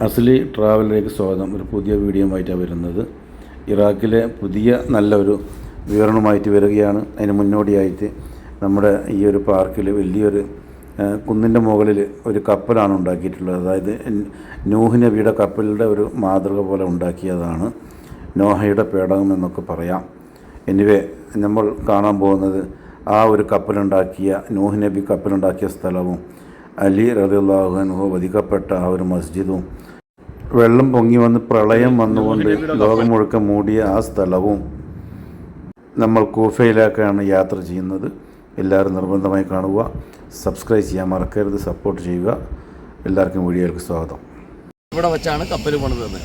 അസ്ലി ട്രാവലിലേക്ക് സ്വാഗതം. ഒരു പുതിയ വീഡിയോ ആയിട്ടാണ് വരുന്നത്. ഇറാഖിലെ പുതിയ നല്ലൊരു വിവരണമായിട്ട് വരികയാണ്. അതിന് മുന്നോടിയായിട്ട് നമ്മുടെ ഈ ഒരു പാർക്കിൽ വലിയൊരു കുന്നിന്റെ മുകളിൽ ഒരു കപ്പലാണ് ഉണ്ടാക്കിയിട്ടുള്ളത്. അതായത് നൂഹ് നബിയുടെ കപ്പലിന്റെ ഒരു മാതൃക പോലെ ഉണ്ടാക്കിയതാണ്. നോഹയുടെ പേടകം എന്നൊക്കെ പറയാം. എനിവേ നമ്മൾ കാണാൻ പോകുന്നത് ആ ഒരു കപ്പലുണ്ടാക്കിയ നൂഹ് നബി കപ്പലുണ്ടാക്കിയ സ്ഥലവും അലി റബിള്ളാഹുഹു വധിക്കപ്പെട്ട ആ ഒരു മസ്ജിദും വെള്ളം പൊങ്ങി വന്ന് പ്രളയം വന്നുകൊണ്ട് ലോകം മുഴുക്കം മൂടിയ ആ സ്ഥലവും നമ്മൾ കൂഫയിലേക്കാണ് യാത്ര ചെയ്യുന്നത്. എല്ലാവരും നിർബന്ധമായി കാണുക. സബ്സ്ക്രൈബ് ചെയ്യാൻ മറക്കരുത്. സപ്പോർട്ട് ചെയ്യുക. എല്ലാവർക്കും വീഡിയോയിലേക്ക് സ്വാഗതം. ഇവിടെ വെച്ചാണ് കപ്പൽ പണിതത്?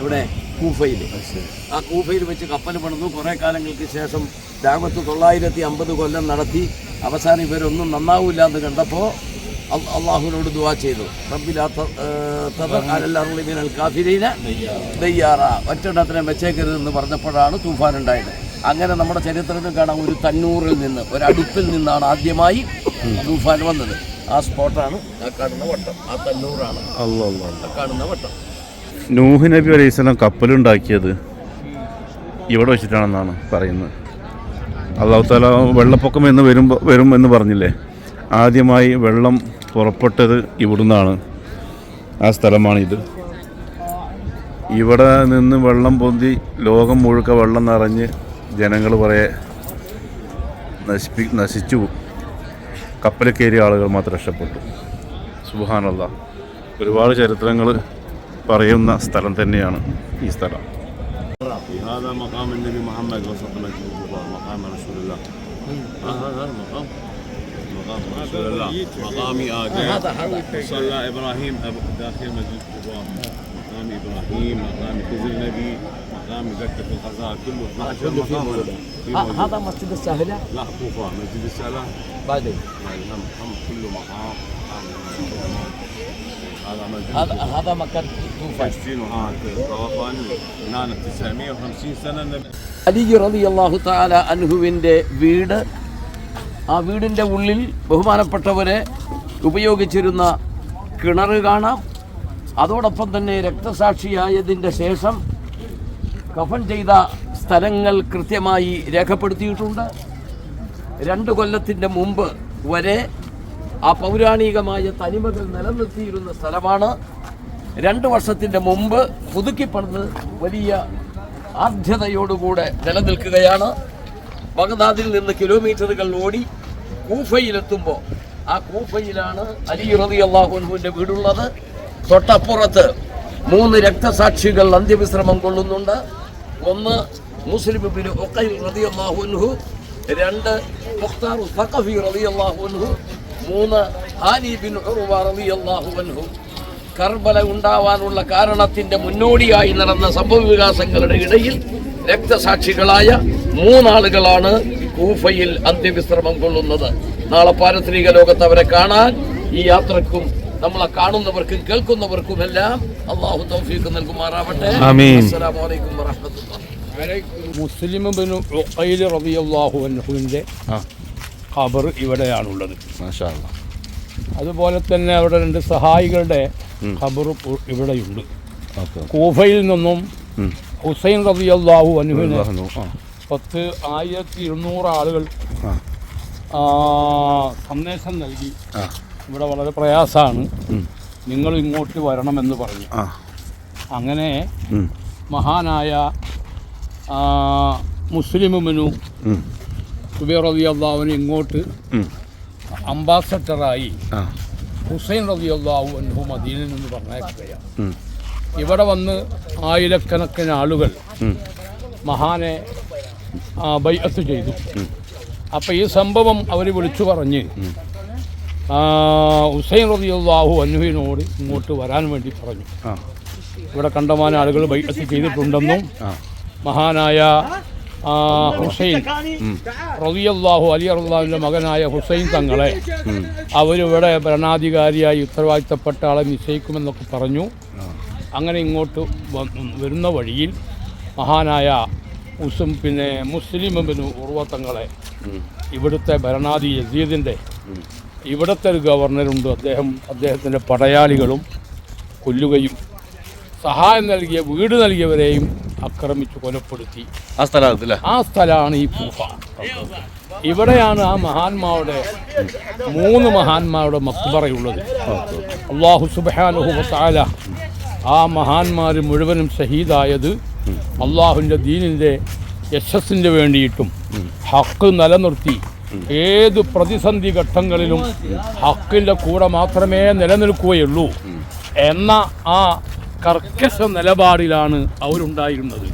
എവിടെ? കൂഫയിൽ ആ കൂഫയിൽ വെച്ച് കപ്പൽ പണിതു. കുറേ കാലങ്ങൾക്ക് ശേഷം രാമത്ത് തൊള്ളായിരത്തി അമ്പത് കൊല്ലം നടത്തി. അവസാനം ഇവരൊന്നും നന്നാവില്ല എന്ന് കണ്ടപ്പോൾ അള്ളാഹുവിനോട് ദുവാ ചെയ്തു. റബ്ബിലാത്തൽ കാഫിരീന ദയ്യാറ. ഒറ്റെണ്ണത്തിനെ വെച്ചേക്കരുതെന്ന് പറഞ്ഞപ്പോഴാണ് തൂഫാൻ ഉണ്ടായത്. അങ്ങനെ നമ്മുടെ ചരിത്രത്തിൽ കാണാം ഒരു തന്നൂറിൽ നിന്ന് ഒരു അടുപ്പിൽ നിന്നാണ് ആദ്യമായി തൂഫാൻ വന്നത്. ആ സ്പോട്ടാണ് ആ കാണുന്ന വട്ടം. ആ തന്നൂറാണ് കാണുന്ന വട്ടം. നൂഹ് നബി അലൈഹി സ്വലം കപ്പലുണ്ടാക്കിയത് ഇവിടെ വെച്ചിട്ടാണെന്നാണ് പറയുന്നത്. അള്ളാഹു താല വെള്ളപ്പൊക്കം എന്ന് വരുമ്പോൾ വരും എന്ന് പറഞ്ഞില്ലേ? ആദ്യമായി വെള്ളം പുറപ്പെട്ടത് ഇവിടുന്നാണ് ആ സ്ഥലമാണിത് ഇവിടെ നിന്ന് വെള്ളം പൊന്തി ലോകം മുഴുക്ക വെള്ളം നിറഞ്ഞ് ജനങ്ങൾ കുറേ നശിപ്പി നശിച്ചു കപ്പലിൽ കയറിയ ആളുകൾ മാത്രം രക്ഷപ്പെട്ടു സുബാനല്ല ഒരുപാട് ചരിത്രങ്ങൾ പറയുന്ന സ്ഥലം തന്നെയാണ് ഈ സ്ഥലം هذا مقام النبي محمد وسطنا الله مقام رسول الله آه هذا المقام مقام بسم الله. مقامي آدم. صلى إبراهيم داخل مسجد قباء مقام إبراهيم مقام خزر النبي مقام مكة القضاء كله 12 مقام. هذا مسجد السهلة؟ لا طوفان مسجد السهلة؟ بعدين. هم كله مقام. هذا هذا مكان طوفان 60 وها طوفان هنا 950 سنة. النبي علي رضي الله تعالى عنه عند بيد ആ വീടിന്റെ ഉള്ളിൽ ബഹുമാനപ്പെട്ടവരെ ഉപയോഗിച്ചിരുന്ന കിണർ കാണാം. അതോടൊപ്പം തന്നെ രക്തസാക്ഷിയായതിന്റെ ശേഷം കഫൻ ചെയ്ത സ്ഥലങ്ങൾ കൃത്യമായി രേഖപ്പെടുത്തിയിട്ടുണ്ട്. രണ്ട് കൊല്ലത്തിന്റെ മുമ്പ് വരെ ആ പൗരാണികമായ തനിമകൾ നിലനിർത്തിയിരുന്ന സ്ഥലമാണ്. രണ്ട് വർഷത്തിന്റെ മുമ്പ് പുതുക്കിപ്പണിത് വലിയ ആർദ്യതയോടുകൂടെ നിലനിൽക്കുകയാണ്. ബഗ്ദാദിൽ നിന്ന് കിലോമീറ്ററുകൾ ഓടി കൂഫയിലെത്തുമ്പോൾ ആ കൂഫയിലാണ് അലി റതി അള്ളാഹുൻഹുവിന്റെ വീടുള്ളത്. തൊട്ടപ്പുറത്ത് മൂന്ന് രക്തസാക്ഷികൾ അന്ത്യവിശ്രമം കൊള്ളുന്നുണ്ട്. ഒന്ന് മുസ്ലിം ബിൻ ഉഖൈൽ റതി അള്ളാഹുൻഹു രണ്ട് മുഖ്താർ സഖഫി റതി അള്ളാഹുൻഹു മൂന്ന് ഹാലി ബിൻ ഉർവ റതി അള്ളാഹുൻഹു കർബല ഉണ്ടാവാനുള്ള കാരണത്തിന്റെ മുന്നോടിയായി നടന്ന സംഭവ വികാസങ്ങളുടെ ഇടയിൽ രക്തസാക്ഷികളായ മൂന്നാളുകളാണ് കൂഫയിൽ അന്ത്യവിശ്രമം കൊള്ളുന്നത്. നാളെ പാരത്രിക ലോകത്ത് അവരെ കാണാൻ ഈ യാത്രക്കും നമ്മളെ കാണുന്നവർക്കും കേൾക്കുന്നവർക്കും എല്ലാം അള്ളാഹു തൗഫീഖ് നൽകുമാറാവട്ടെ. ആമീൻ. അസ്സലാമു അലൈക്കും വറഹ്മത്തുള്ളാഹി മുസ്ലിം ബിനു ഉഖൈൽ റളിയല്ലാഹു അൻഹുവിന്റെ ഖബർ ഇവിടെയാണുള്ളത്. അതുപോലെ തന്നെ അവിടെ രണ്ട് സഹായികളുടെ ഖബറും ഇവിടെയുണ്ട്. കൂഫയിൽ നിന്നും. ഹുസൈൻ റളിയല്ലാഹു അൻഹുവിന് പത്ത് ആയിരത്തി ഇരുന്നൂറ് ആളുകൾ സന്ദേശം നൽകി. ഇവിടെ വളരെ പ്രയാസമാണ്. നിങ്ങൾ ഇങ്ങോട്ട് വരണമെന്ന് പറഞ്ഞു. അങ്ങനെ മഹാനായ മുസ്ലിം ബിനു ഉം. റബി റളിയല്ലാഹുവിന് ഇങ്ങോട്ട്. അംബാസഡറായി ഹുസൈൻ ഹുസൈൻ റളിയല്ലാഹു അൻഹു മദീനിൽ നിന്ന് പറഞ്ഞേക്കുകയാണ് ഇവിടെ വന്ന് ആയിരക്കണക്കിന് ആളുകൾ. മഹാനെ ബൈഅത്ത് ചെയ്തു. അപ്പം ഈ സംഭവം അവർ വിളിച്ചു പറഞ്ഞ് ഹുസൈൻ റളിയല്ലാഹു അൻഹുവിനോട് ഇങ്ങോട്ട് വരാൻ വേണ്ടി പറഞ്ഞു. ഇവിടെ കണ്ടമാന ആളുകൾ ബൈഅത്ത് ചെയ്തിട്ടുണ്ടെന്നും മഹാനായ ഹുസൈൻ റളിയല്ലാഹു അലി അറുല്ലാഹുവിന്റെ മകനായ ഹുസൈൻ തങ്ങളെ അവരിവിടെ ഭരണാധികാരിയായി ഉത്തരവാദിത്തപ്പെട്ട ആളെ നിശ്ചയിക്കുമെന്നൊക്കെ പറഞ്ഞു. അങ്ങനെ ഇങ്ങോട്ട് വരുന്ന വഴിയിൽ മഹാനായ ഉസും പിന്നെ മുസ്ലിം ബിനു ഉർവത്തങ്ങളെ ഇവിടുത്തെ ഭരണാധി യസീദിന്റെ ഇവിടുത്തെ ഒരു ഗവർണറുണ്ട് അദ്ദേഹം. അദ്ദേഹത്തിന്റെ പടയാളികളും കൊല്ലുകയും സഹായം നൽകിയ വീട് നൽകിയവരെയും ആക്രമിച്ച് കൊലപ്പെടുത്തി. ആ സ്ഥലത്തില്ല ആ സ്ഥലമാണ് ഈ കൂഫ. ഇവിടെയാണ് ആ മഹാന്മാരുടെ മൂന്ന് മഹാന്മാരുടെ മക്ബറയുള്ളത്. അള്ളാഹു സുബാനുഹു ആ മഹാന്മാർ മുഴുവനും ഷഹീദായത് അള്ളാഹുവിന്റെ ദീനിന്റെ യശസ്സിന് വേണ്ടിയിട്ടും ഹക്ക് നിലനിർത്തി ഏത് പ്രതിസന്ധി ഘട്ടങ്ങളിലും ഹക്കിന്റെ കൂടെ മാത്രമേ നിലനിൽക്കുകയുള്ളൂ എന്ന ആ കർക്കശ നിലപാടിലാണ് അവരുണ്ടായിരുന്നത്.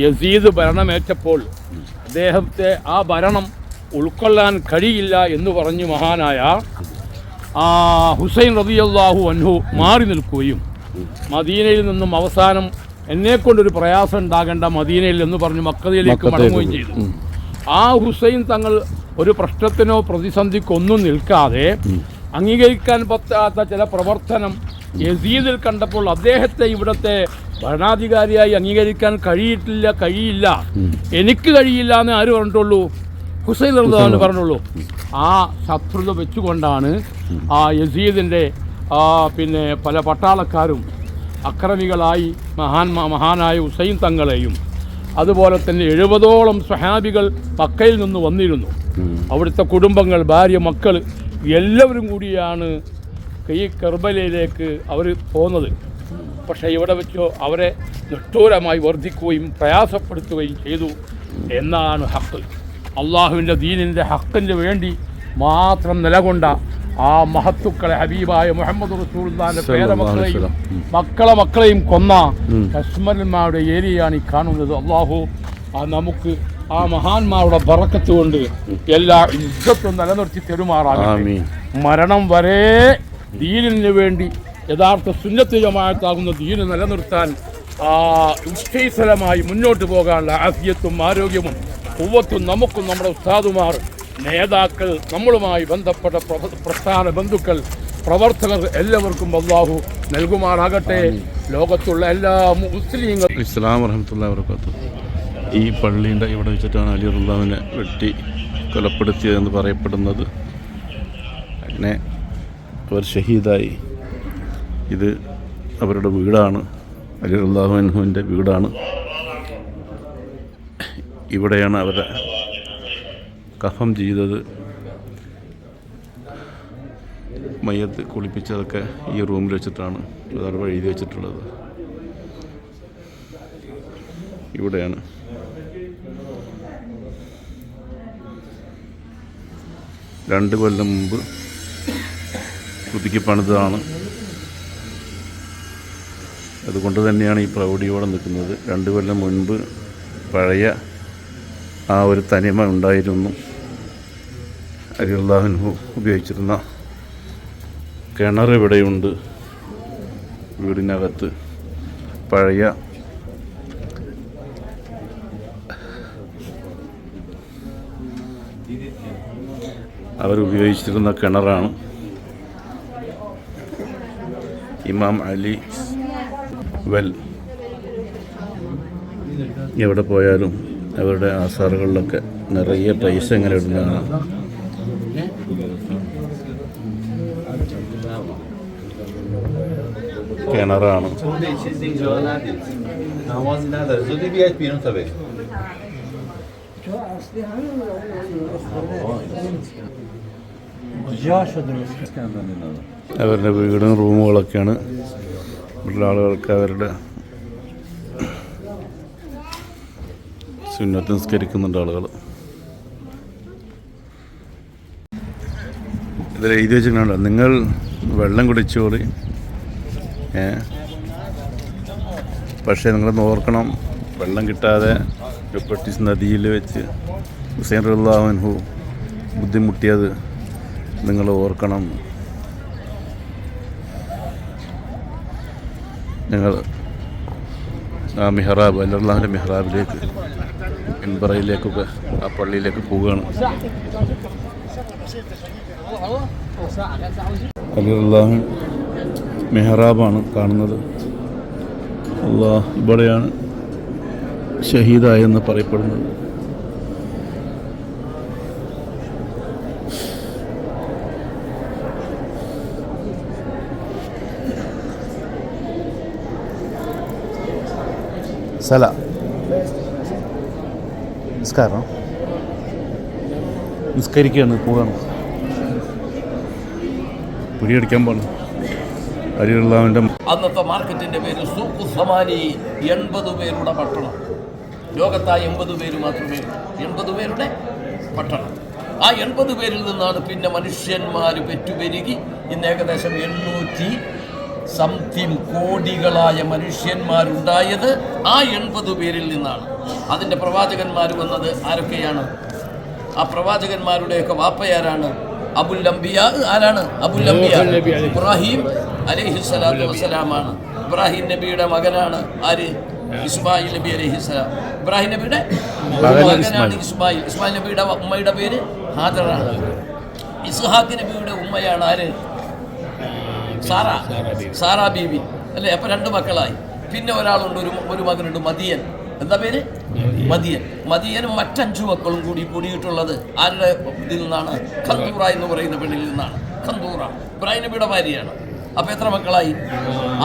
യസീദ് ഭരണമേറ്റപ്പോൾ അദ്ദേഹത്തെ ആ ഭരണം ഉൾക്കൊള്ളാൻ കഴിയില്ല എന്ന് പറഞ്ഞു മഹാനായ ആ ഹുസൈൻ റതിയല്ലാഹു അൻഹു മാറി നിൽക്കുകയും മദീനയിൽ നിന്നും അവസാനം എന്നെക്കൊണ്ടൊരു പ്രയാസം ഉണ്ടാകേണ്ട മദീനയിൽ എന്ന് പറഞ്ഞ് മക്കതയിലേക്ക് മടങ്ങുകയും ചെയ്തു. ആ ഹുസൈൻ തങ്ങൾ ഒരു പ്രശ്നത്തിനോ പ്രതിസന്ധിക്കൊന്നും നിൽക്കാതെ അംഗീകരിക്കാൻ പറ്റാത്ത ചില പ്രവർത്തനം യസീദിൽ കണ്ടപ്പോൾ അദ്ദേഹത്തെ ഇവിടുത്തെ ഭരണാധികാരിയായി അംഗീകരിക്കാൻ കഴിയിട്ടില്ല കഴിയില്ല. എനിക്ക് കഴിയില്ല എന്ന് ആര് പറഞ്ഞിട്ടുള്ളൂ? ഹുസൈൻ റഹ്മാൻ പറഞ്ഞുള്ളൂ ആ ശത്രുത വെച്ചുകൊണ്ടാണ് ആ യസീദിന്റെ പിന്നെ പല പട്ടാളക്കാരും അക്രമികളായി മഹാൻ മഹാനായ ഉസൈൻ തങ്ങളെയും അതുപോലെ തന്നെ എഴുപതോളം സ്വഹാബികൾ മക്കയിൽ നിന്ന് വന്നിരുന്നു. അവിടുത്തെ കുടുംബങ്ങൾ ഭാര്യ മക്കൾ എല്ലാവരും കൂടിയാണ് ഈ കർബലയിലേക്ക് അവർ പോകുന്നത് പക്ഷേ ഇവിടെ വെച്ചോ അവരെ നിഷ്ഠൂരമായി വർദ്ധിക്കുകയും പ്രയാസപ്പെടുത്തുകയും ചെയ്തു എന്നാണ് ഹക്ക്. അള്ളാഹുവിന്റെ ദീനിന്റെ ഹക്കിന് വേണ്ടി മാത്രം നിലകൊണ്ട ആ മഹത്തുക്കളെ ഹബീബായ മുഹമ്മദ് റസൂൽദാന്റെ പേരമക്കളെയും മക്കളെ മക്കളെയും കൊന്ന കശ്മരന്മാരുടെ ഏരിയയാണ് ഈ കാണുന്നത്. അള്ളാഹു ആ നമുക്ക് ആ മഹാന്മാരുടെ ബറക്കത്ത് കൊണ്ട് എല്ലാ യുദ്ധത്തും നിലനിർത്തി തെരുമാറാകട്ടെ. മരണം വരെ ദീനിന് വേണ്ടി യഥാർത്ഥ സുന്നത്ത് ജമാഅത്താകുന്ന ദീന് നിലനിർത്താൻ ആ ഉത്തേസലമായി മുന്നോട്ട് പോകാനുള്ള ആഫിയത്തും ആരോഗ്യവും കുവ്വത്തും നമുക്കും നമ്മുടെ ഉസ്താദുമാർ നേതാക്കൾ നമ്മളുമായി ബന്ധപ്പെട്ട പ്രസ്ഥാന ബന്ധുക്കൾ പ്രവർത്തകർ എല്ലാവർക്കും അള്ളാഹു നൽകുമാറാകട്ടെ. ലോകത്തുള്ള എല്ലാ മുസ്ലിങ്ങളും ഇസ്ലാം വറഹമത്തുള്ള വർക്കാത്തു ഈ പള്ളിയുടെ ഇവിടെ വെച്ചിട്ടാണ് അലി റുല്ലാവിനെ വെട്ടി കൊലപ്പെടുത്തിയതെന്ന് പറയപ്പെടുന്നത്. അങ്ങനെ അവർ ഷഹീദായി. ഇത് അവരുടെ വീടാണ്. അലി റുല്ലാഹുവിന്റെ വീടാണ്. ഇവിടെയാണ് അവരെ കഫം ചെയ്തത്. മയ്യത്ത് കുളിപ്പിച്ചതൊക്കെ ഈ റൂമിൽ വെച്ചിട്ടാണ്. അതവിടെ എഴുതി വെച്ചിട്ടുള്ളത്. ഇവിടെയാണ്. രണ്ട് കൊല്ലം മുമ്പ് പുതുക്കി പണിതാണ് അതുകൊണ്ട് തന്നെയാണ് ഈ പ്രൗഢിയോടെ നിൽക്കുന്നത്. രണ്ട് കൊല്ലം മുൻപ് പഴയ ആ ഒരു തനിമ ഉണ്ടായിരുന്നു. അരിയുള്ളാഹുനു ഉപയോഗിച്ചിരുന്ന കിണർ ഇവിടെയുണ്ട്. വീടിനകത്ത്. പഴയ അവരുപയോഗിച്ചിരുന്ന കിണറാണ്. ഇമാം അലി വെൽ എവിടെ പോയാലും അവരുടെ ആസാറുകളിലൊക്കെ നിറയെ പൈസ ഇങ്ങനെ ഇടുന്നതാണ്. കിണറാണ്. അവരുടെ വീടും റൂമുകളൊക്കെയാണ്. ആളുകൾക്ക് അവരുടെ സുന്നത്ത് നിസ്കരിക്കുന്നുണ്ട് ആളുകൾ ഇതിൽ എഴുതി വെച്ചിട്ടുണ്ടോ നിങ്ങൾ വെള്ളം കുടിച്ചോളി പക്ഷേ നിങ്ങൾ ഓർക്കണം വെള്ളം കിട്ടാതെ യുപ്പട്ടിസ് നദിയിൽ വെച്ച് ഹുസൈൻ റുല്ലാഹു ബുദ്ധിമുട്ടിയത് നിങ്ങൾ ഓർക്കണം. ഞങ്ങൾ ആ മെഹ്റാബ് അല്ലാഹുവിന്റെ മെഹ്റാബിലേക്ക് മിൻബറയിലേക്കൊക്കെ ആ പള്ളിയിലേക്ക് പോവുകയാണ്. അല്ലാഹു മെഹ്റാബാണ് കാണുന്നത്. അള്ളാ ഇവിടെയാണ് ഷഹീദായെന്ന് പറയപ്പെടുന്നത്. സല. നമസ്കാരം നിസ്കരിക്കുകയാണ് പോവാണ്. പിടിയടിക്കാൻ പോകണം അരിയുള്ളവന്റെ അന്നത്തെ മാർക്കറ്റിന്റെ പേര് സൂഖു സമാനി എൺപത് പേരുടെ പട്ടണം. ലോകത്താ എൺപത് പേര് മാത്രമേ എൺപത് പേരുടെ പട്ടണം. ആ എൺപത് പേരിൽ നിന്നാണ് പിന്നെ മനുഷ്യന്മാർ പെറ്റുപെരുകി ഇന്ന് ഏകദേശം എണ്ണൂറ്റി സംതിങ് കോടികളായ മനുഷ്യന്മാരുണ്ടായത് ആ എൺപത് പേരിൽ നിന്നാണ്. അതിന്റെ പ്രവാചകന്മാർ വന്നത് ആരൊക്കെയാണ്? ആ പ്രവാചകന്മാരുടെയൊക്കെ വാപ്പയാരാണ്? അബുൽ അംബിയ ആരാണ്? അബുൽ അംബിയ. ഇബ്രാഹിം അലൈഹി സ്വലാത്തു വസ്സലാമാണ്. ഇബ്രാഹിം നബിയുടെ മകനാണ് ആര്? ഇസ്മായിൽ നബി അലൈഹി സ്വലാം. ഇബ്രാഹിം നബിയുടെ മകനാണ് ഇസ്മായിൽ. ഇസ്മായിൽ. നബിയുടെ ഉമ്മയുടെ പേര് ഹാജറാണ് ഇസ്ഹാഖ് നബിയുടെ ഉമ്മയാണ് ആര്? സാറ. സാറാ ബീവി. അല്ലേ? അപ്പൊ രണ്ട് മക്കളായി. പിന്നെ ഒരാളുണ്ട് ഒരു ഒരു മകനുണ്ട് മദിയൻ എന്താ പേര്? മദിയൻ മദിയനും മറ്റഞ്ചു മക്കളും കൂടി കൂടിയിട്ടുള്ളത് ആരുടെ ഇതിൽ നിന്നാണ്? ഖന്തൂറ എന്ന് പറയുന്ന പെണ്ണിൽ നിന്നാണ്. ഖന്തൂറ ഇബ്രാഹിനബിയുടെ ഭാര്യയാണ്. അപ്പൊ എത്ര മക്കളായി?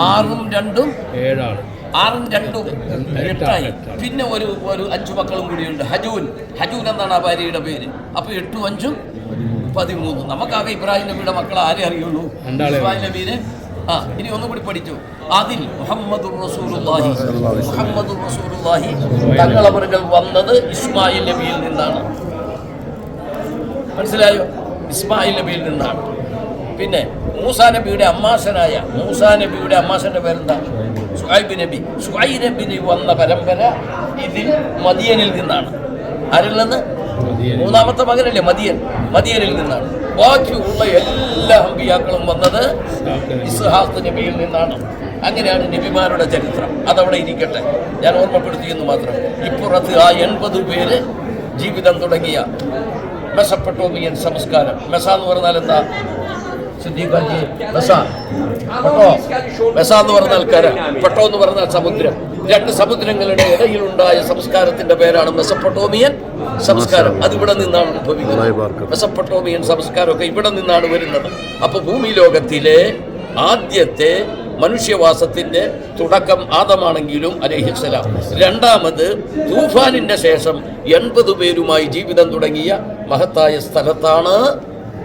ആറും രണ്ടും ഏഴാണ്. ആറും രണ്ടും എട്ടായി. പിന്നെ ഒരു ഒരു അഞ്ചു മക്കളും കൂടിയുണ്ട്. ഹജൂൻ. ഹജൂൻ എന്നാണ് ആ ഭാര്യയുടെ പേര്. അപ്പൊ എട്ടും അഞ്ചും പതിമൂന്ന്. നമുക്കാകെ ഇബ്രാഹിം നബിയുടെ മക്കളെ ആരെ അറിയുള്ളൂ. ഇബ്രാഹിം ഇസ്മായിൽ നബീനെ ആ ഇനി ഒന്നും കൂടി പഠിച്ചു. അതിൽ മുഹമ്മദ് റസൂലുള്ളാഹി. മുഹമ്മദ് റസൂലുള്ളാഹി തങ്ങളവറുകൾ വന്നത് ഇസ്മായിൽ നബിയിൽ നിന്നാണ്. മനസ്സിലായോ? ഇസ്മായിൽ നബിയിൽ നിന്നാണ്. പിന്നെ മൂസാ നബിയുടെ അമ്മാസനായ മൂസാ നബിയുടെ അമ്മാസന്റെ പേരെന്താ? സുഹൈബ് നബി. സുഹൈബ് നബി വന്ന പരമ്പര ഇതിൽ മദിയനിൽ നിന്നാണ്. ആരിൽ നിന്ന്? മൂന്നാമത്തെ മകനല്ലേ മദിയൻ മദിയനിൽ നിന്നാണ്. ബാക്കിയുള്ള എല്ലാ അമ്പിയാക്കളും വന്നത് ഇസ്ഹാസ് നബിയിൽ നിന്നാണ്. അങ്ങനെയാണ് നബിമാരുടെ ചരിത്രം. അതവിടെ ഇരിക്കട്ടെ. ഞാൻ ഓർമ്മപ്പെടുത്തിയെന്ന് മാത്രം. ഇപ്പുറത്ത് ആ എൺപത് പേര് ജീവിതം തുടങ്ങിയ മെസപ്പെട്ടോമിയൻ സംസ്കാരം. മെസ എന്ന് പറഞ്ഞാൽ എന്താ സിദ്ദീഖാജി മെസ പെട്ടോ എന്ന് പറഞ്ഞാൽ കര പെട്ടോ എന്ന് പറഞ്ഞാൽ സമുദ്രം. രണ്ട് സമുദ്രങ്ങളുടെ ഇടയിലുണ്ടായ സംസ്കാരത്തിന്റെ പേരാണ് മെസപ്പൊട്ടോമിയൻ സംസ്കാരം. അതിവിടെ നിന്നാണ് ഉത്ഭവിക്കുന്നത്. മെസപ്പൊട്ടോമിയൻ സംസ്കാരമൊക്കെ ഇവിടെ നിന്നാണ് വരുന്നത്. അപ്പൊ ഭൂമി ലോകത്തിലെ ആദ്യത്തെ മനുഷ്യവാസത്തിന്റെ തുടക്കം ആദമാണെങ്കിലും അലഹിസ്സലാം രണ്ടാമത് തൂഫാനിന്റെ ശേഷം എൺപത് പേരുമായി ജീവിതം തുടങ്ങിയ മഹത്തായ സ്ഥലത്താണ്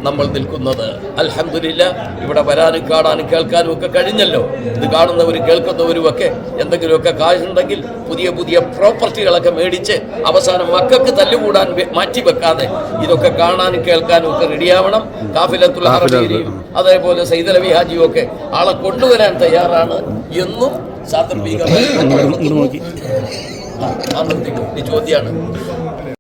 നമ്മൾ നിൽക്കുന്നത് അലഹമില്ല ഇവിടെ വരാനും കാണാനും കേൾക്കാനും ഒക്കെ കഴിഞ്ഞല്ലോ ഇത് കാണുന്നവരും കേൾക്കുന്നവരും ഒക്കെ എന്തെങ്കിലുമൊക്കെ കാശുണ്ടെങ്കിൽ പുതിയ പുതിയ പ്രോപ്പർട്ടികളൊക്കെ മേടിച്ച് അവസാനം മക്കൾക്ക് തല്ലുകൂടാൻ മാറ്റി വെക്കാതെ ഇതൊക്കെ കാണാനും കേൾക്കാനും ഒക്കെ റെഡിയാവണം കാഫിലത്തുൽ ഹറബിയും അതേപോലെ സൈദലവി ഹാജിയും ഒക്കെ ആളെ കൊണ്ടുവരാൻ തയ്യാറാണ് എന്നും സാന്ദർഭികമായി ചോദ്യമാണ്